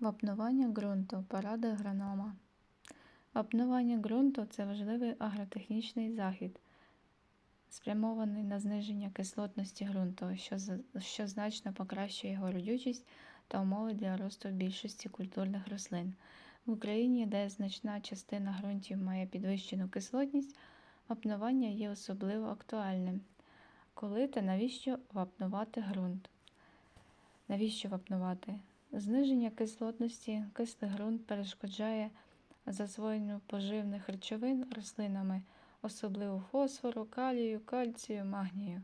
Вапнування ґрунту. Поради агронома. Вапнування ґрунту це важливий агротехнічний захід, спрямований на зниження кислотності ґрунту, що, що значно покращує його родючість та умови для росту більшості культурних рослин. В Україні, де значна частина ґрунтів має підвищену кислотність, вапнування є особливо актуальним. Коли та навіщо вапнувати ґрунт? Навіщо вапнувати? Зниження кислотності кислий ґрунт перешкоджає засвоєнню поживних речовин рослинами, особливо фосфору, калію, кальцію, магнію.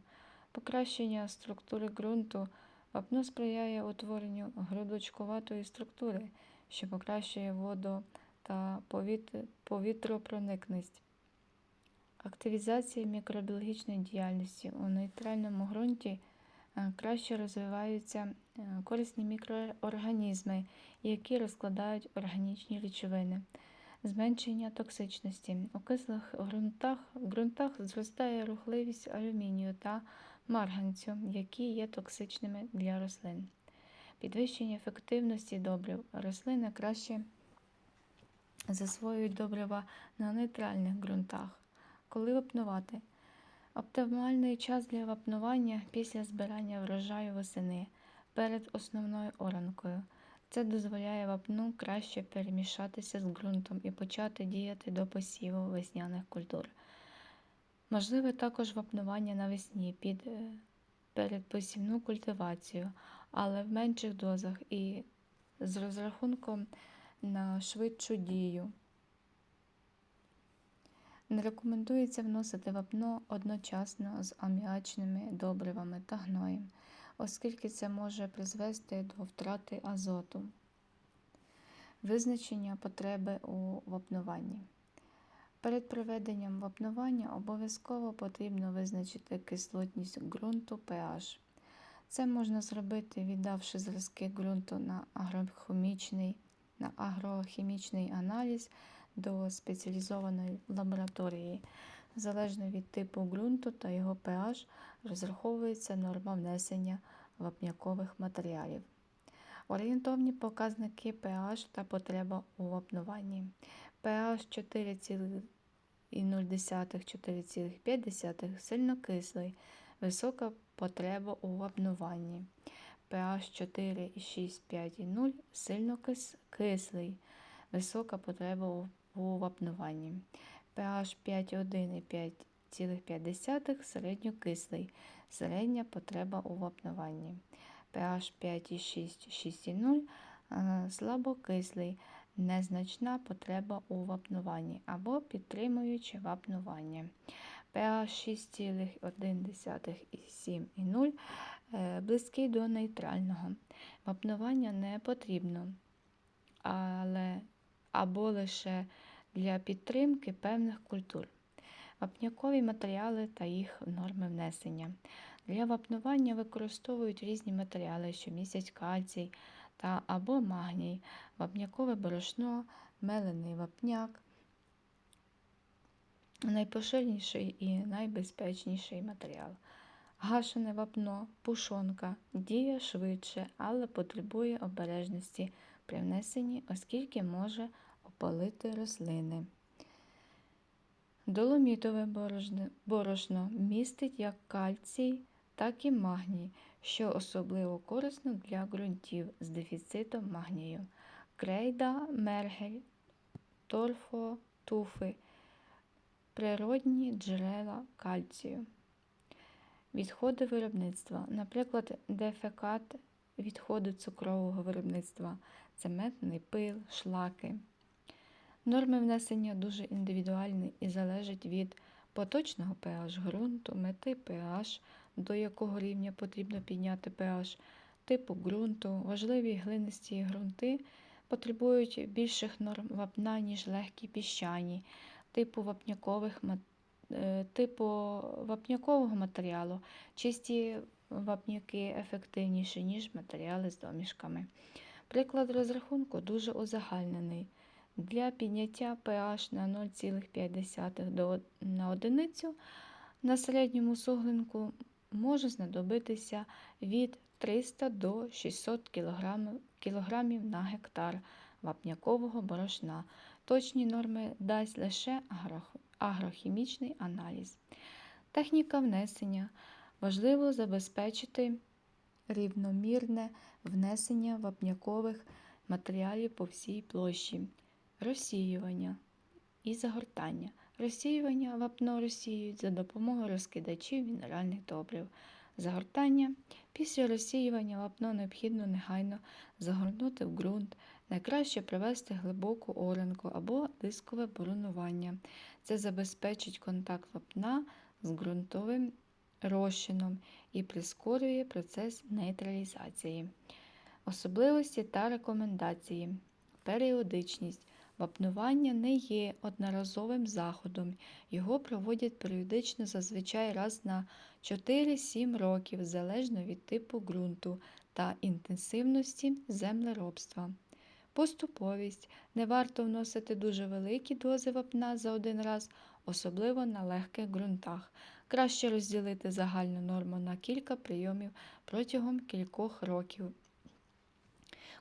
Покращення структури ґрунту вапно сприяє утворенню грудочкуватої структури, що покращує воду та повіт- повітропроникність. Активізація мікробіологічної діяльності у нейтральному ґрунті е, краще розвиваються корисні мікроорганізми, які розкладають органічні речовини. Зменшення токсичності. У кислих ґрунтах, ґрунтах зростає рухливість алюмінію та марганцю, які є токсичними для рослин. Підвищення ефективності добрив. Рослини краще засвоюють добрива на нейтральних ґрунтах. Коли вапнувати? Оптимальний час для вапнування після збирання врожаю восени перед основною оранкою. Це дозволяє вапну краще перемішатися з ґрунтом і почати діяти до посіву весняних культур. Можливе також вапнування навесні під е, передпосівну культивацію, але в менших дозах і з розрахунком на швидшу дію. Не рекомендується вносити вапно одночасно з аміачними добривами та гноєм, оскільки це може призвести до втрати азоту. Визначення потреби у вапнуванні. Перед проведенням вапнування обов'язково потрібно визначити кислотність ґрунту pH. Це можна зробити, віддавши зразки ґрунту на агрохімічний, на агрохімічний аналіз до спеціалізованої лабораторії. Залежно від типу ґрунту та його pH розраховується норма внесення вапнякових матеріалів. Орієнтовні показники pH та потреба у вапнуванні. pH 4,0-4,5 сильно кислий, висока потреба у вапнуванні. pH 4,6, 5,0 сильно кис- кислий, висока потреба у вапнуванні. pH 5,1 і 5,5 середньокислий, середня потреба у вапнуванні. pH 5,6, 6,0 слабокислий, незначна потреба у вапнуванні або підтримуюче вапнування. pH 6,1 і 7,0 е, близький до нейтрального. Вапнування не потрібно, але або лише для підтримки певних культур. Вапнякові матеріали та їх норми внесення. Для вапнування використовують різні матеріали, що містять кальцій та або магній, вапнякове борошно, мелений вапняк. Найпоширеніший і найбезпечніший матеріал. Гашене вапно, пушонка, діє швидше, але потребує обережності при внесенні, оскільки може опалити рослини. Доломітове борошно містить як кальцій, так і магній, що особливо корисно для ґрунтів з дефіцитом магнію. Крейда, мергель, торфо, туфи, природні джерела кальцію. Відходи виробництва, наприклад, дефекат відходи цукрового виробництва, цементний пил, шлаки. Норми внесення дуже індивідуальні і залежать від поточного pH ґрунту, мети pH, до якого рівня потрібно підняти pH, типу ґрунту. Важливі глинисті ґрунти потребують більших норм вапна, ніж легкі піщані, типу вапнякових е, типу вапнякового матеріалу. Чисті вапняки ефективніші, ніж матеріали з домішками. Приклад розрахунку дуже узагальнений. Для підняття pH на 0,5 до на одиницю на середньому суглинку може знадобитися від 300 до 600 кг, на гектар вапнякового борошна. Точні норми дасть лише агрохімічний аналіз. Техніка внесення. Важливо забезпечити рівномірне внесення вапнякових матеріалів по всій площі. Розсіювання і загортання. Розсіювання вапно розсіюють за допомогою розкидачів мінеральних добрив. Загортання. Після розсіювання вапно необхідно негайно загорнути в ґрунт. Найкраще провести глибоку оранку або дискове боронування. Це забезпечить контакт вапна з ґрунтовим розчином і прискорює процес нейтралізації. Особливості та рекомендації. Періодичність. Вапнування не є одноразовим заходом. Його проводять періодично зазвичай раз на 4-7 років, залежно від типу ґрунту та інтенсивності землеробства. Поступовість. Не варто вносити дуже великі дози вапна за один раз, особливо на легких ґрунтах. Краще розділити загальну норму на кілька прийомів протягом кількох років.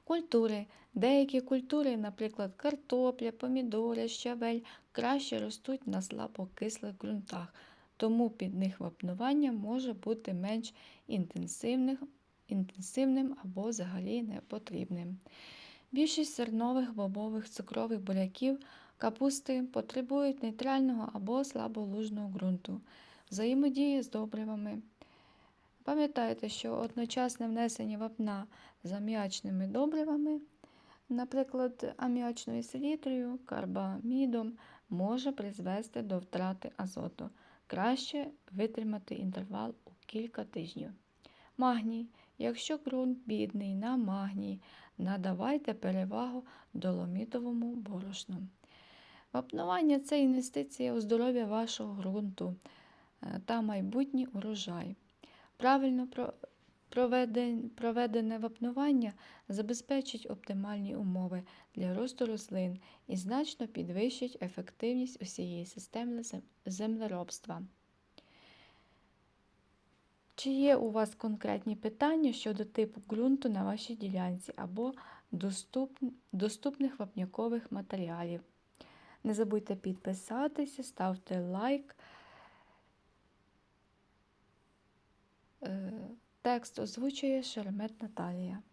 Культури. Деякі культури, наприклад, картопля, помідори, щавель, краще ростуть на слабокислих ґрунтах, тому під них вапнування може бути менш інтенсивним, або взагалі не потрібним. Більшість зернових, бобових, цукрових буряків, капусти потребують нейтрального або слаболужного ґрунту, взаємодії з добривами. Пам'ятайте, що одночасне внесення вапна з аміачними добривами, наприклад, аміачною селітрою, карбамідом, може призвести до втрати азоту. Краще витримати інтервал у кілька тижнів. Магній. Якщо ґрунт бідний на магній, надавайте перевагу доломітовому борошну. Вапнування це інвестиція у здоров'я вашого ґрунту е, та майбутній урожай. Правильно проведене вапнування забезпечить оптимальні умови для росту рослин і значно підвищить ефективність усієї системи землеробства. Чи є у вас конкретні питання щодо типу ґрунту на вашій ділянці або доступ- доступних вапнякових матеріалів? Не забудьте підписатися, ставте лайк. Текст озвучує Шеремет Наталія.